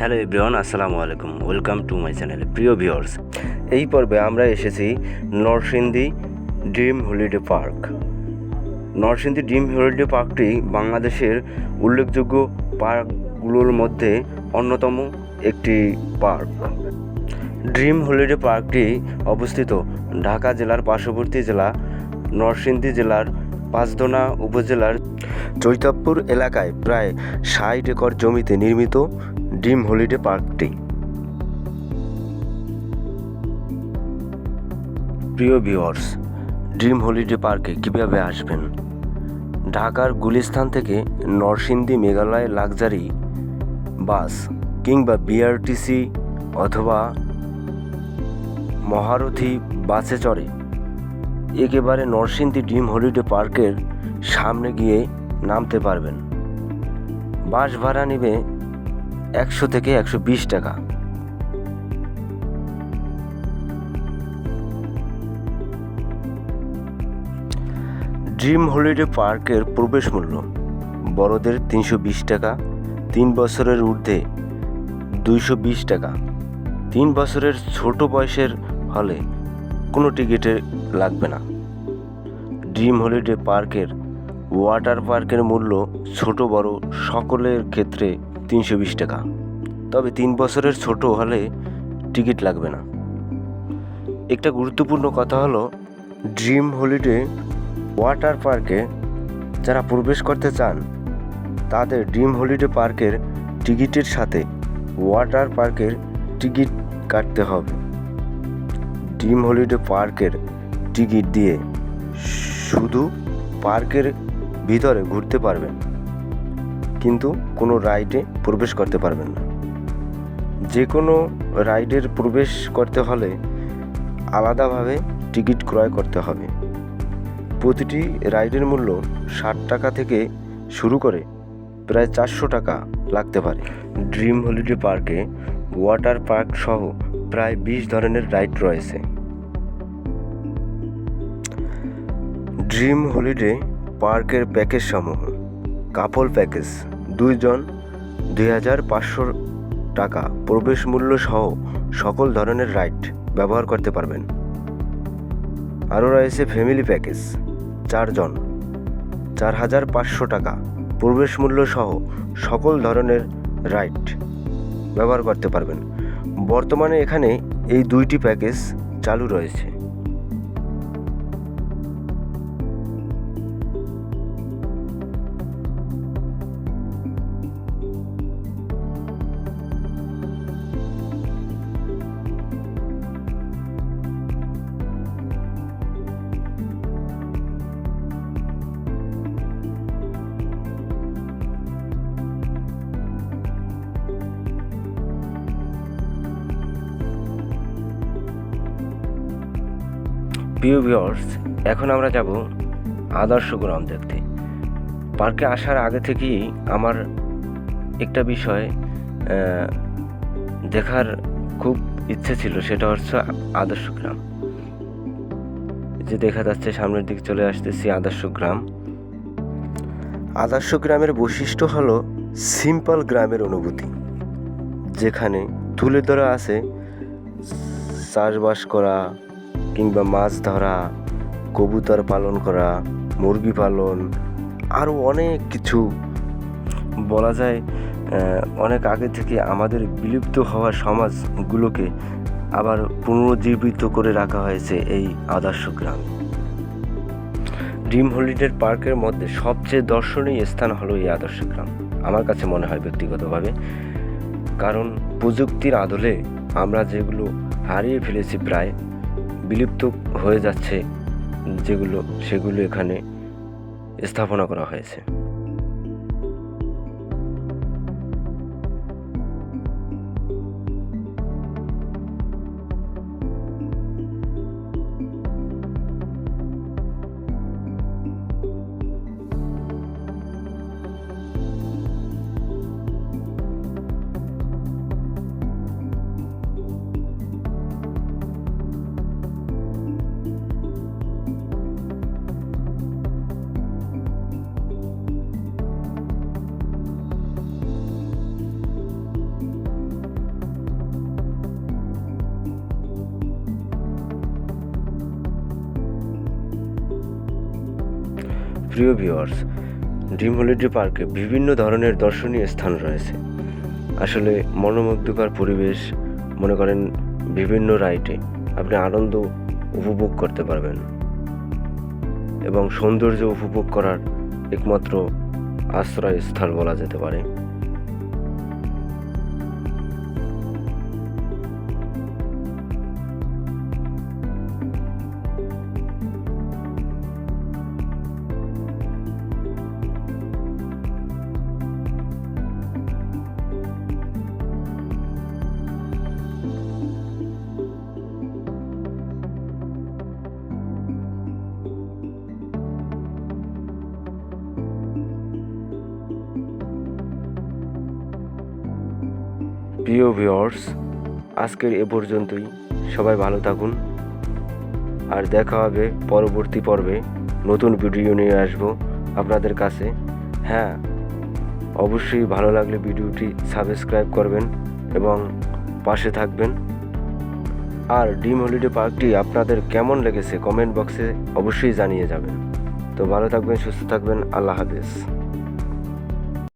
Hello everyone, আসসালামু আলাইকুম। Welcome to my channel. প্রিয় ভিউয়ার্স, এই পর্বে আমরা এসেছি Narsingdi dream holiday park. Narsingdi dream holiday পার্কটি বাংলাদেশের উল্লেখযোগ্য পার্কগুলোর মধ্যে অন্যতম একটি পার্ক। ড্রিম হলিডে পার্কটি অবস্থিত ঢাকা জেলার পার্শ্ববর্তী জেলা, নরসিংদী জেলার পাঁচদোনা উপজেলার চৈতাবপুর এলাকায় প্রায় ষাট একর জমিতে নির্মিত ড্রিম হলিডে পার্কটি প্রিয় ভিউয়ার্স ড্রিম হলিডে পার্কে কীভাবে আসবেন? ঢাকার গুলিস্থান থেকে নরসিংদী মেঘালয় লাক্সারি বাস কিংবা বিআরটিসি অথবা মহারথী বাসে চড়ে। একেবারে নরসিংদী ড্রিম হলিডে পার্কের সামনে গিয়ে নামতে পারবেন। বাস ভাড়া নেবে একশো থেকে একশো বিশ টাকা। ড্রিম হলিডে পার্কের প্রবেশ মূল্য, বড়দের তিনশো বিশ টাকা, তিন বছরের ঊর্ধ্বে দুইশো বিশ টাকা। তিন বছরের ছোট বয়সের হলে কোনো টিকিটে লাগবে না। ড্রিম হলিডে পার্কের ওয়াটার পার্কের মূল্য ছোট বড় সকলের ক্ষেত্রে তিনশো বিশ টাকা। তবে তিন বছরের ছোট হলে টিকিট লাগবে না। একটা গুরুত্বপূর্ণ কথা হলো, ড্রিম হলিডে ওয়াটার পার্কে যারা প্রবেশ করতে চান, তাদের ড্রিম হলিডে পার্কের টিকিটের সাথে ওয়াটার পার্কের টিকিট কাটতে হবে। ড্রিম হলিডে পার্কের টিকিট দিয়ে শুধু পার্কের ভিতরে ঘুরতে পারবেন। কিন্তু কোনো রাইডে প্রবেশ করতে পারবেন না। যে কোনো রাইডের প্রবেশ করতে হলে আলাদাভাবে টিকিট ক্রয় করতে হবে। প্রতিটি রাইডের মূল্য ষাট টাকা থেকে শুরু করে প্রায় চারশো টাকা লাগতে পারে। ড্রিম হলিডে পার্কে ওয়াটার পার্ক সহ প্রায় বিশ ধরনের রাইড রয়েছে। ড্রিম হলিডে পার্কের প্যাকেজ সমূহ কাপল প্যাকেজ, দুইজন, দুই হাজার পাঁচশো টাকা প্রবেশ মূল্য সহ সকল ধরনের রাইড ব্যবহার করতে পারবেন। আরও রয়েছে ফ্যামিলি প্যাকেজ, চারজন, চার হাজার পাঁচশো টাকা প্রবেশ মূল্য সহ সকল ধরনের রাইড ব্যবহার করতে পারবেন। বর্তমানে এখানে এই দুইটি প্যাকেজ চালু রয়েছে। প্রিয় ভিউয়ার্স এখন আমরা যাব আদর্শ গ্রাম দেখতে পার্কে আসার আগে থেকেই আমার একটা বিষয় দেখার খুব ইচ্ছে ছিল, সেটা হচ্ছে আদর্শ গ্রাম। যে দেখা যাচ্ছে, সামনের দিকে চলে আসতেছি আদর্শ গ্রাম। আদর্শ গ্রামের বৈশিষ্ট্য হলো সিম্পল গ্রামের অনুভূতি, যেখানে তুলে ধরা আছে, চাষবাস করা কিংবা মাছ ধরা, কবুতর পালন করা, মুরগি পালন আরও অনেক কিছু বলা যায় অনেক আগে থেকে আমাদের বিলুপ্ত হওয়া সমাজগুলোকে আবার পুনরুজ্জীবিত করে রাখা হয়েছে এই আদর্শ গ্রাম। ড্রিম হলিডে পার্কের মধ্যে সবচেয়ে দর্শনীয় স্থান হলো এই আদর্শ গ্রাম। আমার কাছে মনে হয় ব্যক্তিগতভাবে, কারণ প্রযুক্তির আদলে আমরা যেগুলো হারিয়ে ফেলেছি প্রায় বিলুপ্ত হয়ে যাচ্ছে যেগুলো সেগুলো এখানে স্থাপনা করা হয়েছে। প্রিয় ভিউয়ার্স ড্রিম হলিডে পার্কে বিভিন্ন ধরনের দর্শনীয় স্থান রয়েছে। আসলে মনোমুগ্ধকর পরিবেশ, মনে করেন বিভিন্ন রাইটে আপনি আনন্দ উপভোগ করতে পারবেন। এবং সৌন্দর্য উপভোগ করার একমাত্র আশ্রয় আশ্রয়স্থল বলা যেতে পারে। প্রিয় ভিউয়ার্স, আজকের এ পর্যন্তই। সবাই ভালো থাকুন। আর দেখা হবে পরবর্তী পর্বে নতুন ভিডিও নিয়ে আসব আপনাদের কাছে। হ্যাঁ অবশ্যই ভালো লাগলে ভিডিওটি সাবস্ক্রাইব করবেন এবং পাশে থাকবেন। আর ডিম হলিডে পার্কটি আপনাদের কেমন লেগেছে কমেন্ট বক্সে অবশ্যই জানিয়ে যাবেন। তো ভালো থাকবেন, সুস্থ থাকবেন, আল্লাহ হাফেজ।